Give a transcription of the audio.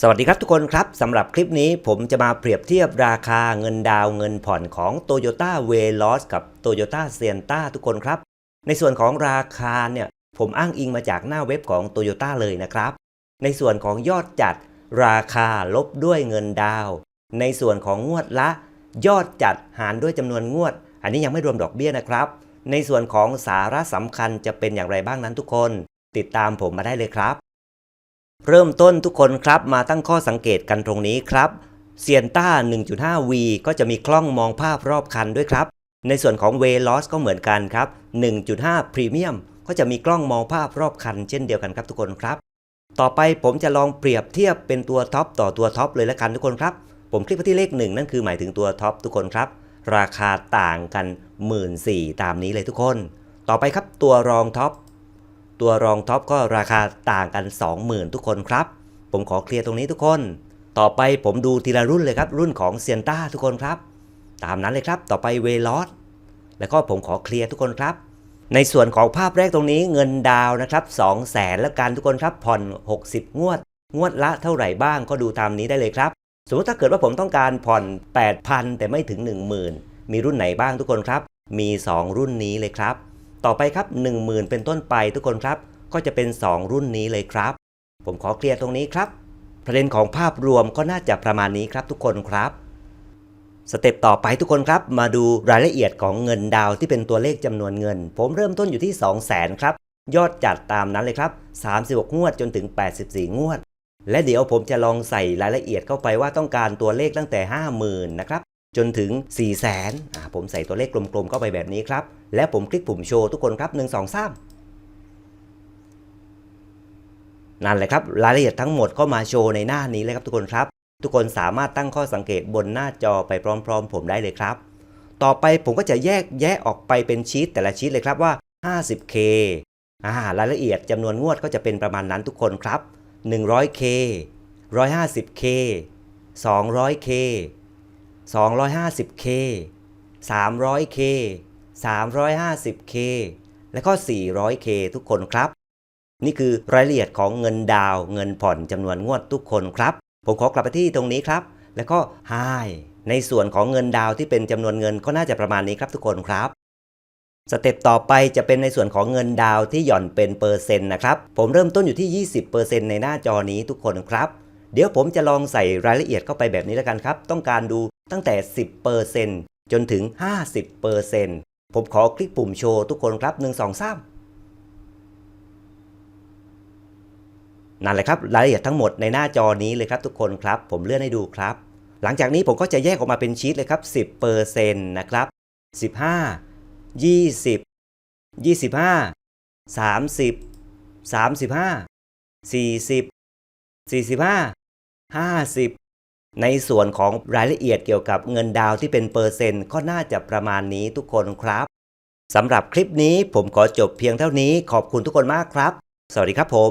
สวัสดีครับทุกคนครับสำหรับคลิปนี้ผมจะมาเปรียบเทียบราคาเงินดาวเงินผ่อนของ Toyota v e l o s กับ Toyota Sienna ทุกคนครับ ในส่วนของราคาเนี่ยผมอ้างอิงมาจากหน้าเว็บของ Toyota เลยนะครับ ในส่วนของยอดจัดราคาลบด้วยเงินดาว ในส่วนของงวดละ ยอดจัดหารด้วยจำนวนงวด อันนี้ยังไม่รวมดอกเบี้ยนะครับ ในส่วนของสาระสำคัญจะเป็นอย่างไรบ้างนั้นทุกคน ติดตามผมมาได้เลยครับ เริ่มต้นทุกคนครับมาตั้งข้อสังเกตกันตรงนี้ครับเซียนต้า 1.5V ก็จะมีกล้องมองภาพรอบคันด้วยครับ ในส่วนของ v e l o s ก็เหมือนกันครับ 1.5 Premium ก็จะมีกล้องมองภาพรอบคันเช่นเดียวกันครับทุกคนครับ ต่อไปผมจะลองเปรียบเทียบเป็นตัวท็อปต่อตัวท็อปเลยละกันทุกคนครับ ผมคลิกไปที่เลขหนึ่งนั่นคือหมายถึงตัวท็อปทุกคนครับ ราคาต่างกัน 1 4ื่นตามนี้เลยทุกคน ต่อไปครับตัวรองท็อป ตัวรองท็อปก็ราคาต่างกัน 20,000 ทุกคนครับ ผมขอเคลียร์ตรงนี้ทุกคน ต่อไปผมดูทีละรุ่นเลยครับ รุ่นของเซียนต้าทุกคนครับ ตามนั้นเลยครับ ต่อไปเวลอสแล้วก็ผมขอเคลียร์ทุกคนครับในส่วนของภาพแรกตรงนี้เงินดาวนะครับ2 0 0แสนแล้วกันทุกคนครับผ่อน 60 งวด งวดละเท่าไหร่บ้างก็ดูตามนี้ได้เลยครับ สมมติถ้าเกิดว่าผมต้องการผ่อน 8,000 แต่ไม่ถึง 10,000 มีรุ่นไหนบ้างทุกคนครับ มี 2 รุ่นนี้เลยครับ ต่อไปครับ 10,000 เป็นต้นไปทุกคนครับ ก็จะเป็น 2 รุ่นนี้เลยครับ ผมขอเคลียร์ตรงนี้ครับ ประเด็นของภาพรวมก็น่าจะประมาณนี้ครับทุกคนครับ สเต็ปต่อไปทุกคนครับ มาดูรายละเอียดของเงินดาวที่เป็นตัวเลขจำนวนเงิน ผมเริ่มต้นอยู่ที่ 2 0 0 0 0 0ครับ ยอดจัดตามนั้นเลยครับ 36 งวดจนถึง 84 งวด และเดี๋ยวผมจะลองใส่รายละเอียดเข้าไปว่าต้องการตัวเลขตั้งแต่ 50,000 นะครับ จนถึง 4 0 0 0 0 0ผมใส่ตัวเลขกลมๆเข้าไปแบบนี้ครับ และผมคลิกปุ่มโชว์ทุกคนครับ 1 2 3 นั่นแหละครับ รายละเอียดทั้งหมดก็มาโชว์ในหน้านี้เลยครับทุกคนครับ ทุกคนสามารถตั้งข้อสังเกตบนหน้าจอไปพร้อม ๆ ผมได้เลยครับ ต่อไปผมก็จะแยกแยะออกไปเป็นชีตแต่ละชีตเลยครับว่า 50K อ่ารายละเอียดจำนวนงวดก็จะเป็นประมาณนั้นทุกคนครับ 100K 150K 200K 250K 300K 350K และก็ 400K ทุกคนครับ นี่คือรายละเอียดของเงินดาวเงินผ่อนจำนวนงวดทุกคนครับ ผมขอกลับไปที่ตรงนี้ครับ แล้วก็ Hi ในส่วนของเงินดาวที่เป็นจำนวนเงินก็น่าจะประมาณนี้ครับทุกคนครับสเต็ปต่อไปจะเป็นในส่วนของเงินดาวที่หย่อนเป็นเปอร์เซ็นต์นะครับ ผมเริ่มต้นอยู่ที่ 20%ในหน้าจอนี้ทุกคนครับ เดี๋ยวผมจะลองใส่รายละเอียดเข้าไปแบบนี้แล้วกันครับ ต้องการดู ตั้งแต่ 10%จนถึง 50%ผมขอคลิกปุ่มโชว์ทุกคนครับ 1 2 3 นั่นแหละครับ รายละเอียดทั้งหมดในหน้าจอนี้เลยครับทุกคนครับ ผมเลื่อนให้ดูครับ หลังจากนี้ผมก็จะแยกออกมาเป็นชีตเลยครับ 10%นะครับ 15 20 25 30 35 40 45 50 ในส่วนของรายละเอียดเกี่ยวกับเงินดาวที่เป็นเปอร์เซ็นต์ก็น่าจะประมาณนี้ทุกคนครับสำหรับคลิปนี้ผมขอจบเพียงเท่านี้ขอบคุณทุกคนมากครับ สวัสดีครับผม